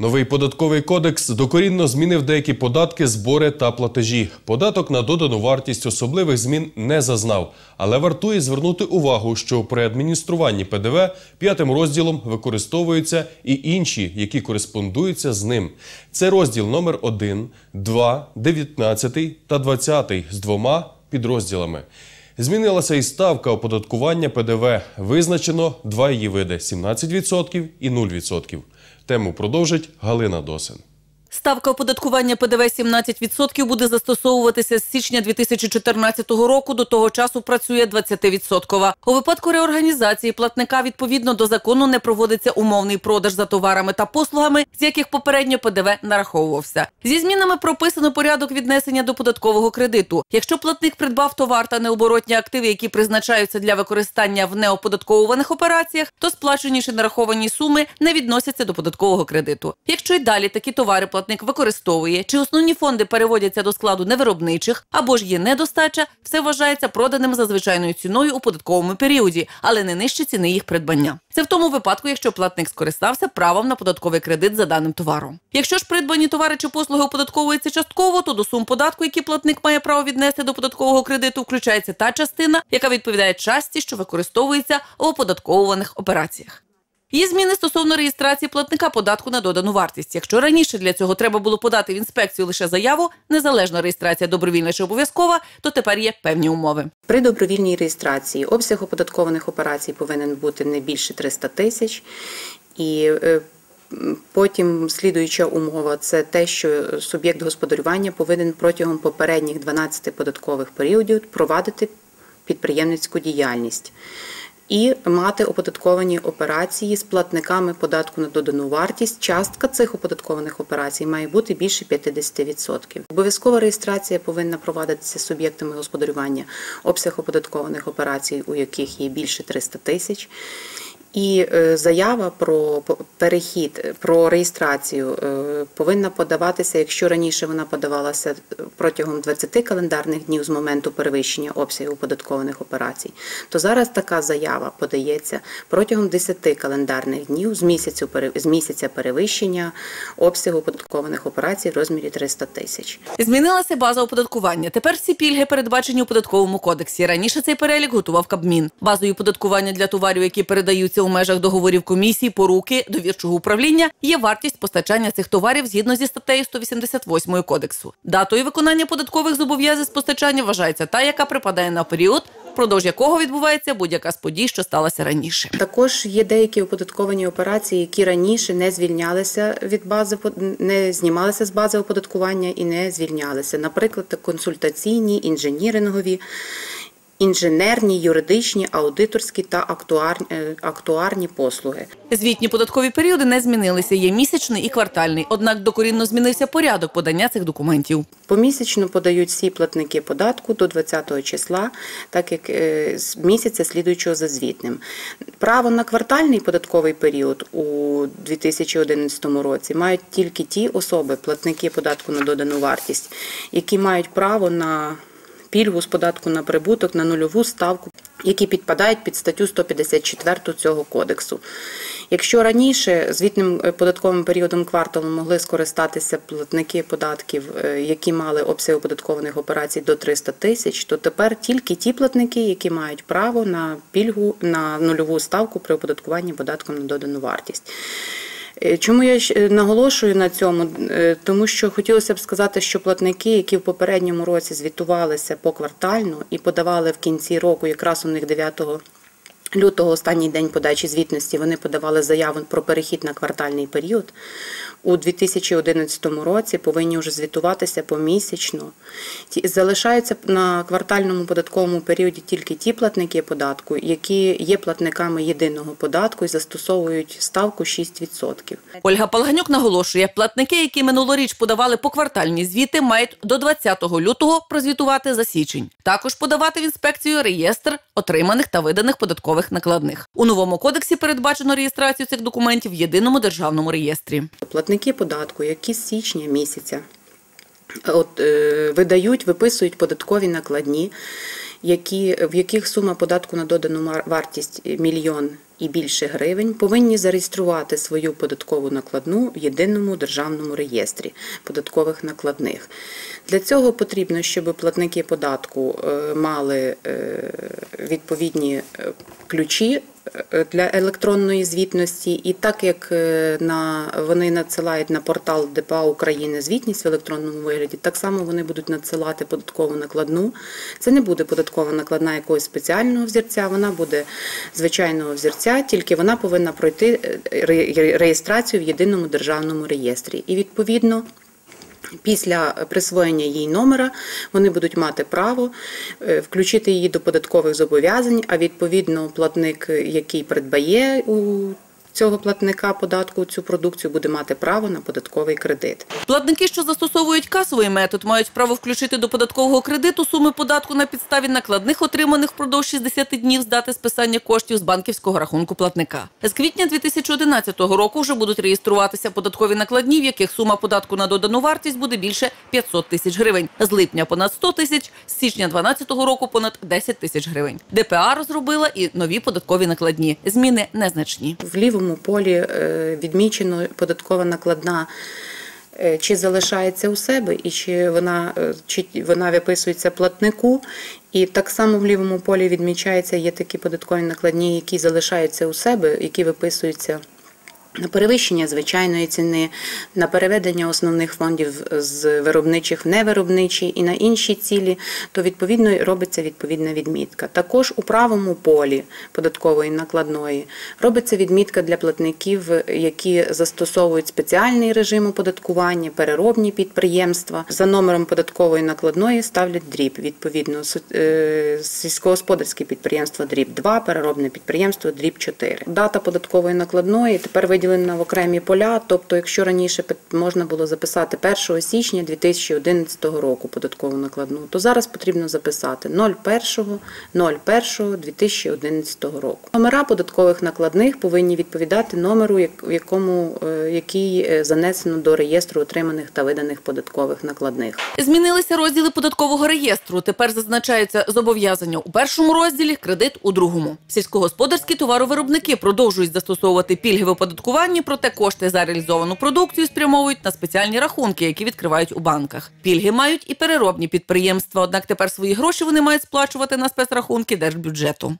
Новий податковий кодекс докорінно змінив деякі податки, збори та платежі. Податок на додану вартість особливих змін не зазнав, але вартує звернути увагу, що при адмініструванні ПДВ п'ятим розділом використовуються і інші, які кореспондуються з ним. Це розділ номер 1, 2, 19 та 20 з двома підрозділами. Змінилася і ставка оподаткування ПДВ. Визначено два її види 17% і 0%. Тему продовжить Галина Досин. Ставка оподаткування ПДВ 17% буде застосовуватися з січня 2014 року. До того часу працює 20%. У випадку реорганізації платника відповідно до закону не проводиться умовний продаж за товарами та послугами, з яких попередньо ПДВ нараховувався. Зі змінами прописано порядок віднесення до податкового кредиту. Якщо платник придбав товар та необоротні активи, які призначаються для використання в неоподатковуваних операціях, то сплачені чи нараховані суми не відносяться до податкового кредиту. Якщо й далі такі товари платник використовує, чи основні фонди переводяться до складу невиробничих або ж є недостача, все вважається проданим за звичайною ціною у податковому періоді, але не нижче ціни їх придбання. Це в тому випадку, якщо платник скористався правом на податковий кредит за даним товаром. Якщо ж придбані товари чи послуги оподатковуються частково, то до сум податку, які платник має право віднести до податкового кредиту, включається та частина, яка відповідає часті, що використовується в оподатковуваних операціях. Є зміни стосовно реєстрації платника податку на додану вартість. Якщо раніше для цього треба було подати в інспекцію лише заяву, незалежно реєстрація добровільна чи обов'язкова, то тепер є певні умови. При добровільній реєстрації обсяг оподаткованих операцій повинен бути не більше 300 тисяч. І е, потім слідуюча умова це те, що суб'єкт господарювання повинен протягом попередніх 12 податкових періодів провадити підприємницьку діяльність. І мати оподатковані операції з платниками податку на додану вартість. Частка цих оподаткованих операцій має бути більше 50%. Обов'язкова реєстрація повинна провадитися суб'єктами господарювання обсяг оподаткованих операцій, у яких є більше 300 тисяч. І е, заява про перехід, про реєстрацію е, повинна подаватися, якщо раніше вона подавалася протягом 20 календарних днів з моменту перевищення обсягу оподаткованих операцій, то зараз така заява подається протягом 10 календарних днів з місяцю з місяця перевищення обсягу оподаткованих операцій в розмірі 300 тисяч. Змінилася база оподаткування. Тепер всі пільги передбачені у податковому кодексі. Раніше цей перелік готував Кабмін. Базою оподаткування для товарів, які передаються у межах договорів комісії, поруки, довірчого управління є вартість постачання цих товарів згідно зі статтею 188 кодексу. Датою виконання податкових зобов'язань з постачання вважається та, яка припадає на період, впродовж якого відбувається будь-яка з подій, що сталося раніше. Також є деякі оподатковані операції, які раніше не звільнялися від бази, не знімалися з бази оподаткування і не звільнялися. Наприклад, консультаційні, інженірингові інженерні, юридичні, аудиторські та е, актуарні послуги. Звітні податкові періоди не змінилися. Є місячний і квартальний. Однак докорінно змінився порядок подання цих документів. Помісячно подають всі платники податку до 20-го числа, так як е, з місяця слідуючого за звітним. Право на квартальний податковий період у 2011 році мають тільки ті особи, платники податку на додану вартість, які мають право на пільгу з податку на прибуток на нульову ставку, які підпадають під статтю 154 цього кодексу. Якщо раніше звітним е, податковим періодом кварталу могли скористатися платники податків, е, які мали обсяг оподаткованих операцій до 300 тисяч, то тепер тільки ті платники, які мають право на пільгу на нульову ставку при оподаткуванні податком на додану вартість. Е, чому я е, наголошую на цьому? Е, тому що хотілося б сказати, що платники, які в попередньому році звітувалися поквартально і подавали в кінці року, якраз у них 9 лютого, останній день подачі звітності, вони подавали заяву про перехід на квартальний період у 2011 році повинні вже звітуватися помісячно. Залишаються на квартальному податковому періоді тільки ті платники податку, які є платниками єдиного податку і застосовують ставку 6%. Ольга Палганюк наголошує, платники, які минулоріч подавали поквартальні звіти, мають до 20 лютого прозвітувати за січень. Також подавати в інспекцію реєстр отриманих та виданих податкових накладних. У новому кодексі передбачено реєстрацію цих документів в єдиному державному реєстрі платники податку, які з січня місяця от, е, видають, виписують податкові накладні, які, в яких сума податку на додану вартість мільйон і більше гривень повинні зареєструвати свою податкову накладну в єдиному державному реєстрі податкових накладних. Для цього потрібно, щоб платники податку е, мали е, відповідні е, ключі для електронної звітності, і так як е, на вони надсилають на портал ДПА України звітність в електронному вигляді, так само вони будуть надсилати податкову накладну. Це не буде податкова накладна якогось спеціального взірця, вона буде звичайного взірця, тільки вона повинна пройти е, реєстрацію в єдиному державному реєстрі. І відповідно. Після присвоєння їй номера вони будуть мати право е, включити її до податкових зобов'язань, а відповідно платник, який придбає у цього платника податку цю продукцію, буде мати право на податковий кредит. Платники, що застосовують касовий метод, мають право включити до податкового кредиту суми податку на підставі накладних, отриманих впродовж 60 днів з дати списання коштів з банківського рахунку платника. З квітня 2011 року вже будуть реєструватися податкові накладні, в яких сума податку на додану вартість буде більше 500 тисяч гривень. З липня понад 100 тисяч, з січня 2012 року понад 10 тисяч гривень. ДПА розробила і нові податкові накладні. Зміни незначні. В лівому полі е, відмічено податкова накладна. е, Чи залишається у себе, і чи вона, е, чи вона виписується платнику. І так само в лівому полі відмічається, є такі податкові накладні, які залишаються у себе, які виписуються на перевищення звичайної ціни, на переведення основних фондів з виробничих в невиробничі і на інші цілі, то відповідно робиться відповідна відмітка. Також у правому полі податкової накладної робиться відмітка для платників, які застосовують спеціальний режим оподаткування, переробні підприємства. За номером податкової накладної ставлять дріб. Відповідно, е, сільськогосподарське підприємство дріб 2, переробне підприємство дріб 4. Дата податкової накладної тепер виділена в окремі поля. Тобто, якщо раніше можна було записати 1 січня 2011 року податкову накладну, то зараз потрібно записати 01.01.2011 року. Номера податкових накладних повинні відповідати номеру, в якому е, який е, занесено до реєстру отриманих та виданих податкових накладних. Змінилися розділи податкового реєстру. Тепер зазначаються зобов'язання у першому розділі, кредит у другому. Сільськогосподарські товаровиробники продовжують застосовувати пільги в проте кошти за реалізовану продукцію спрямовують на спеціальні рахунки, які відкривають у банках. Пільги мають і переробні підприємства. Однак тепер свої гроші вони мають сплачувати на спецрахунки держбюджету.